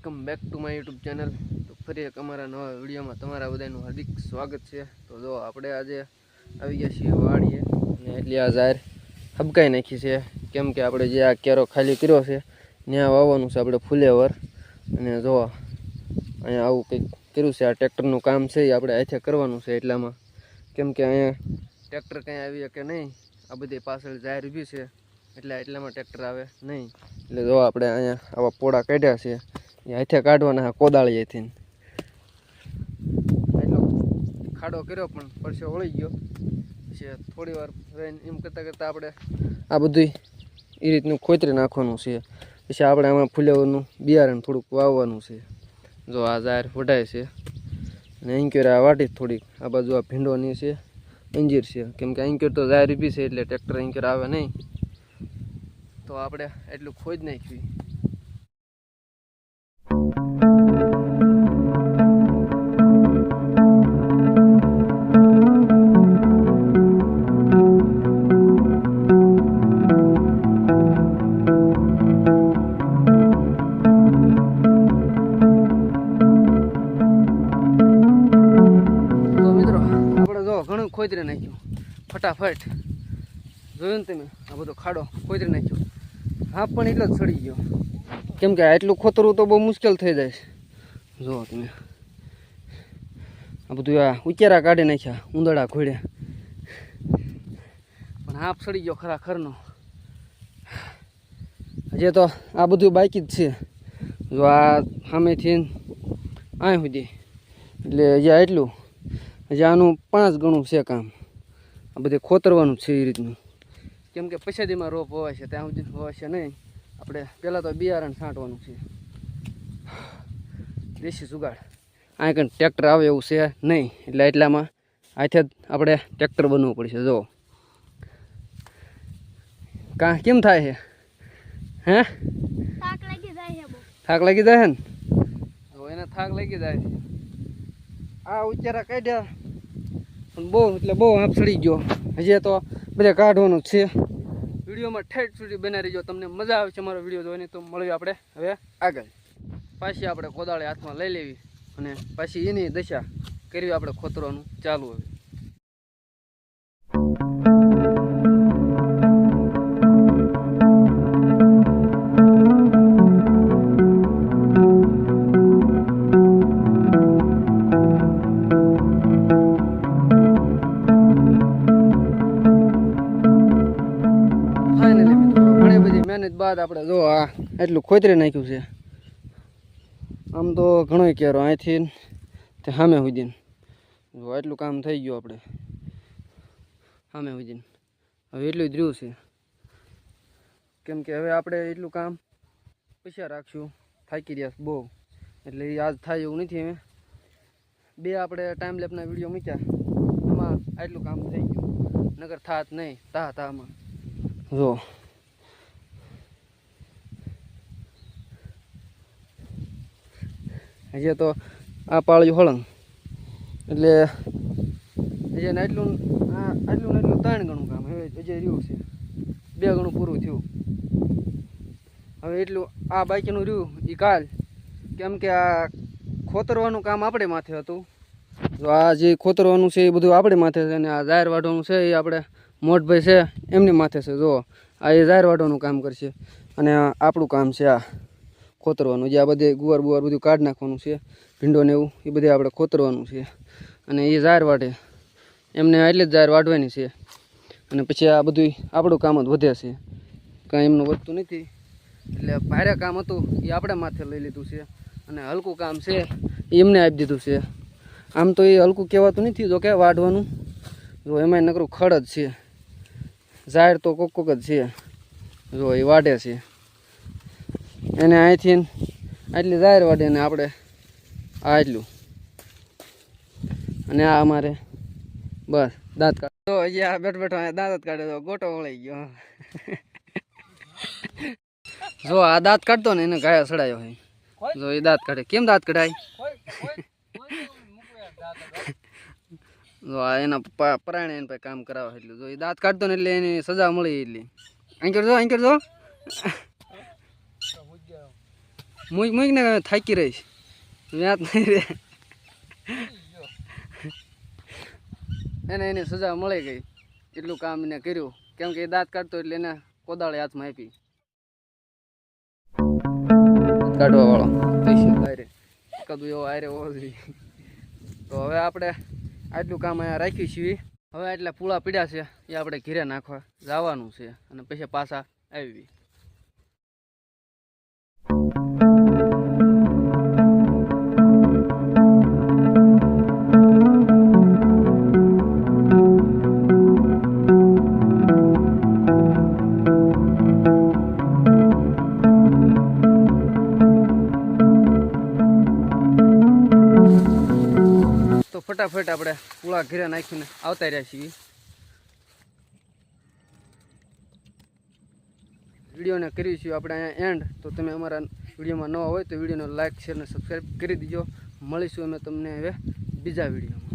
Welcome back to my YouTube channel તો ફરી એક અમારા નવા વિડીયોમાં તમારા બધાનું હાર્દિક સ્વાગત છે. તો જો આપણે આજે આવી ગયા છીએ વાડીએ. અને એટલી આ જાહેર હબકાઈ નાખી છે. કેમ કે આપણે જે આ કેરો ખાલી કર્યો છે, ત્યાં વાવવાનું છે આપણે ફૂલેવર. અને જો અહીંયા આવું કંઈક કર્યું છે, આ ટ્રેક્ટરનું કામ છે એ આપણે અહીંથી કરવાનું છે એટલામાં. કેમ કે અહીંયા ટ્રેક્ટર કંઈ આવી કે નહીં, આ બધી પાછળ જાહેર ઊભી છે. એટલે એટલામાં ટ્રેક્ટર આવે? નહીં. એટલે જો આપણે અહીંયા આવા પોળા કાઢ્યા છે, એ હાથે કાઢવાના કોદાળી અહીંથી એટલો ખાડો કર્યો પણ પરસે વળી ગયો. પછી થોડી વાર એમ કરતાં કરતાં આપણે આ બધું એ રીતનું ખોતરી નાખવાનું છે. પછી આપણે આમાં ફૂલેવાનું બિયારણ થોડુંક વાવવાનું છે. જો આ ઝાર વઢાય છે. અને અંક્યોર આ વાટી થોડીક. આ બાજુ આ ભીંડોની છે, અંજીર છે. કેમ કે અંક્યોર તો ઝાર બી છે એટલે ટ્રેક્ટર અંક્યોર આવે નહીં. તો આપણે એટલું ખોજ નાખ્યું. ખોદરી નાખ્યું. ફટાફટ. જોયું ને તમે? આ બધો ખાડો ખોદરી નાખ્યો. હા, પણ એટલો જ સડી ગયો. કેમ કે આટલું ખોતરવું તો બહુ મુશ્કેલ થઈ જાય જુઓ તમે. આ બધું આ ઉચેરા કાઢી નાખ્યા ઉંદડા ખોડ્યા પણ હાફ સડી ગયો ખરાખરનો હજી તો આ બધું બાકી જ છે. જો આ સામેથી આ સુધી એટલે હજી એટલું. હજી આનું પાંચ ગણું છે કામ. આ બધે ખોતરવાનું છે એ રીતનું. કેમ કે પછેદીમાં રોપ હોય છે ત્યાં સુધી હોય છે નહીં. આપણે પહેલાં તો બિયારણ છાંટવાનું છે. દેશી સુગાડ અહીં કંઈ ટ્રેક્ટર આવે એવું છે નહીં એટલે એટલામાં આથી જ આપણે ટ્રેક્ટર બનવું પડશે જો કાં કેમ થાય છે? હે? થાક લાગી જાય થાક લાગી જાય છે ને? તો એને થાક લાગી જાય આ ઉચ્ચારા કાઢ્યા. પણ બહુ એટલે બહુ હાફ સડી ગયો. હજી તો બધે કાઢવાનું છે. વિડીયોમાં ઠેઠ સુધી બનાવી રહીજો. તમને મજા આવે છે મારો વીડિયો જોઈને તો મળીએ આપણે હવે આગળ. પાછી આપણે કોદાળી હાથમાં લઈ લેવી અને પાછી એની દશા કરવી આપણે ખોતરવાનું ચાલુ હવે. બાદ આપણે જો આ એટલું ખોતરી નાખ્યું છે. આમ તો ઘણો કેરો અહીંથી તે સામે સુધીને જો એટલું કામ થઈ ગયું આપણે. સામે સુધીને હવે એટલું જ રહ્યું છે. કેમ કે હવે આપણે એટલું કામ પૈસા રાખશું. થાકી રહ્યા બહુ. એટલે આજ થાય એવું નથી અમે બે આપણે ટાઈમ લેપના વીડિયો મૂક્યા. એમાં આટલું કામ થઈ ગયું. નગર થાત નહીં. તા તામાં જો. હજી તો આ પાળ્યું હળંગ. એટલે હજી ને આટલું, આ આટલું ને એટલું ત્રણ ગણું કામ. હવે હજી રહ્યું છે. બે ગણું પૂરું થયું. હવે એટલું આ બાકીનું રહ્યું એ કાલ. કેમ કે આ ખોતરવાનું કામ આપણે માથે હતું. જો આ જે ખોતરવાનું છે એ બધું આપણે માથે છે અને આ જાહેર વાઢવાનું છે એ આપણે મોટભાઈ છે એમની માથે છે. જો આ એ જાહેર વાઢવાનું કામ કરશે અને આપણું કામ છે આ. ખોતરવાનું જે આ બધે ગુવાર બુવાર બધું કાઢ નાખવાનું છે. ભીંડો ને એવું, એ બધે આપણે ખોતરવાનું છે. અને એ ઝાર વાઢે એમને એટલે જ ઝાર વાઢવાની છે. અને પછી આ બધું આપણું કામ જ વધે છે. કાંઈ એમનું વધતું નથી. એટલે ભારે કામ હતું, એ આપણે માથે લઈ લીધું છે. અને હલકું કામ છે, એ એમને આપી દીધું છે. આમ તો એ હલકું કહેવાતું નથી, જો કે વાઢવાનું. જો એમાં નકરું ખડ જ છે. ઝાડ તો કોક કોક જ છે. જો એ વાઢે છે. એને અહીંથી આટલી જાહેર વાડે ને આપણે આ આટલું. અને આ અમારે બસ દાંત કાઢ. તો હજી આ બેઠો બેઠો દાંત જ કાઢે તો ગોટો વળાઈ ગયો. જો આ દાંત કાઢતો ને એને ગાયા સડાયો હોય જો એ દાંત કાઢે. કેમ દાંત કઢાય? જો આ એના પરાણે એને કામ કરાવે એટલે જો એ દાંત કાઢતો ને એટલે એની સજા મળી એટલી. અહીં કરજો અહીં કરજો. મૂક મૂક ને થાકી રહીશ વ્યાત નહીં રે એને એની સજા મળી ગઈ એટલું કામ એને કર્યું કેમ કે એ દાંત કાઢતો એટલે એને કોદાળે હાથમાં આપી કાઢવા વાળો આયરે કદું એવો આયરે હોવો જોઈએ તો હવે આપણે આટલું કામ અહીંયા રાખ્યું છીએ હવે એટલા પૂળા પીડ્યા છે એ આપણે ઘીરે નાખવા જવાનું છે અને પછી પાછા આવી ફટાફટ આપણે પૂળા ઘીરે નાખીને આવતા રહ્યા છીએ. વિડીયોને કરી છીએ આપણે અહીંયા એન્ડ તો તમે અમારા વિડીયોમાં નવા હોય તો વિડીયોને લાઇક શેર અને સબસ્ક્રાઈબ કરી દીજો. મળીશું અમે તમને હવે બીજા વિડીયોમાં.